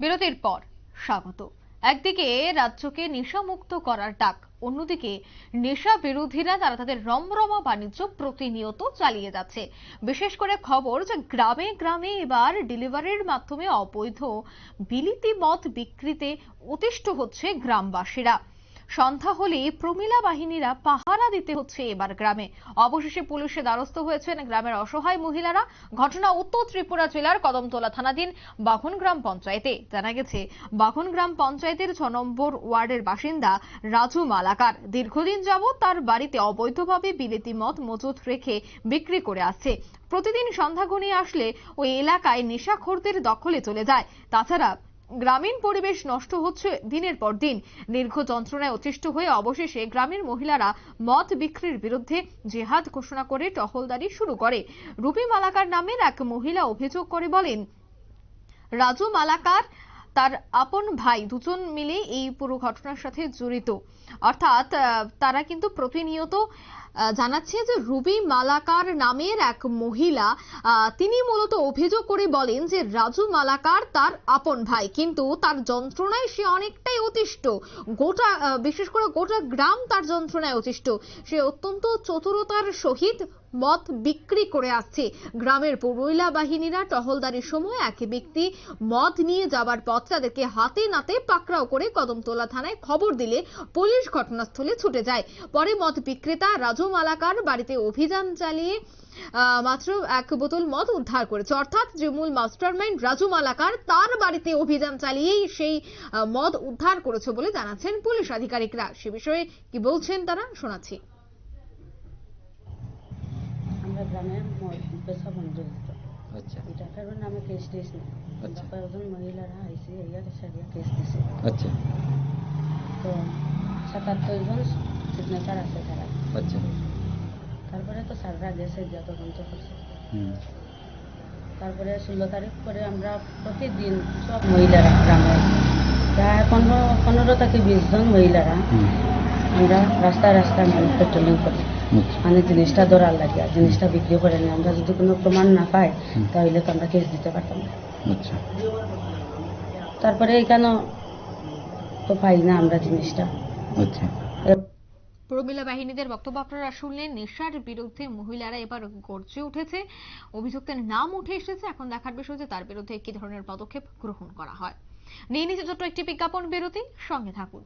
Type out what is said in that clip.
বিরতির পর স্বাগত। একদিকে রাজ্যকে নেশামুক্ত করার ডাক, অন্যদিকে নেশা বিরোধীরা তারা তাদের রমরমা বাণিজ্য প্রতিনিয়ত চালিয়ে যাচ্ছে। বিশেষ করে খবর যে গ্রামে গ্রামে এবার ডেলিভারির মাধ্যমে অবৈধ বিলিতি মদ বিক্রিতে অতিষ্ঠ হচ্ছে গ্রামবাসীরা। সন্ধ্যা হলেই প্রমিলা বাহিনীরা পাহারা দিতে হচ্ছে এবার গ্রামে। অবশেষে পুলিশের দ্বারস্থ হয়েছেন গ্রামের অসহায় মহিলারা। ঘটনা উত্তর ত্রিপুরা জেলার কদমতলা থানাধীন বাঘনগ্রাম পঞ্চায়েতে। জানা গেছে বাঘনগ্রাম পঞ্চায়েতের ছ নম্বর ওয়ার্ডের বাসিন্দা রাজু মালাকার। দীর্ঘদিন যাবৎ তার বাড়িতে অবৈধভাবে বিলেতি মদ মজুত রেখে বিক্রি করে আসছে। প্রতিদিন সন্ধ্যা ঘনিয়ে আসলে ওই এলাকায় নেশাখোরদের দখলে চলে যায়। তাছাড়া গ্রামীণ পরিবেশ নষ্ট হচ্ছে দিনের পর দিন। দীর্ঘ যন্ত্রণায় অতিষ্ঠ হয়ে অবশেষে গ্রামের মহিলারা মদ বিক্রির বিরুদ্ধে জেহাদ ঘোষণা করে টহলদারি শুরু করে। রুপি মালাকার নামের এক মহিলা অভিযোগ করে বলেন, রাজু মালাকার তার আপন ভাই দুজন মিলে এই পুরো ঘটনার সাথে জড়িত। অর্থাৎ তারা কিন্তু প্রতিনিয়ত জানাচ্ছে যে রুবি মালাকার নামের এক মহিলা তিনি মূলত অভিযোগ করে বলেন যে রাজু মালাকার তার আপন ভাই। কিন্তু তার যন্ত্রণায় সে অনেকটাই অতিষ্ঠ। গোটা বিশেষ করে গোটা গ্রাম তার যন্ত্রণায় অতিষ্ঠ। সে অত্যন্ত চতুরতার সহিত মদ বিক্রি করে আসছে। গ্রামের মহিলা বাহিনীরা টহলদারির সময় এক ব্যক্তি মদ নিয়ে যাবার পথ তাদেরকে হাতে নাতে পাকড়াও করে কদমতলা থানায় খবর দিলে পুলিশ ঘটনাস্থলে ছুটে যায়। পরে মদ বিক্রেতা রাজু মালাকার বাড়িতে অভিযান চালিয়ে মাত্র এক বোতল মদ উদ্ধার করেছে। অর্থাৎ যে মূল মাস্টারমাইন্ড রাজু মালাকার তার বাড়িতে অভিযান চালিয়েই সেই মদ উদ্ধার করেছে বলে জানাচ্ছেন পুলিশ আধিকারিকরা। সে বিষয়ে কি বলছেন তারা, শোনাচ্ছি। আমরা গ্রামে পেশা দিত আচ্ছা। এটা কারণে আমি কেস নেই আচ্ছা। কয়েকজন মহিলারা আইসি ইয়া সারিয়া কেস দিছে। আচ্ছা। তো সাতাত্তর জন সিগনেচার আছে তারা। আচ্ছা। তারপরে তো স্যাররা গেছে গিয়া তদন্ত করছে তারপরে ষোলো তারিখ করে আমরা প্রতিদিন সব মহিলারা গ্রামে। প্রায় পনেরো পনেরো থেকে বিশ জন মহিলারা আমরা রাস্তায় রাস্তায় মানে পেট্রোলিং করি। আচ্ছা। মানে জিনিসটা ধরার লাগে আর জিনিসটা বিক্রি করে নিই আমরা যদি কোনো প্রমাণ না পাই তাহলে তো আমরা কেস দিতে পারতাম না। আচ্ছা। তারপরে এখানে তো পাই না আমরা জিনিসটা। আচ্ছা। প্রমিলা বাহিনীদের বক্তব্য আপনারা শুনলেন নেশার বিরুদ্ধে মহিলারা এবার গর্জে উঠেছে। অভিযুক্তের নাম উঠে এসেছে এখন দেখার বিষয় যে তার বিরুদ্ধে কি ধরনের পদক্ষেপ গ্রহণ করা হয়। নিয়ে নিচে ছোট্ট একটি বিজ্ঞাপন বিরতি সঙ্গে থাকুন।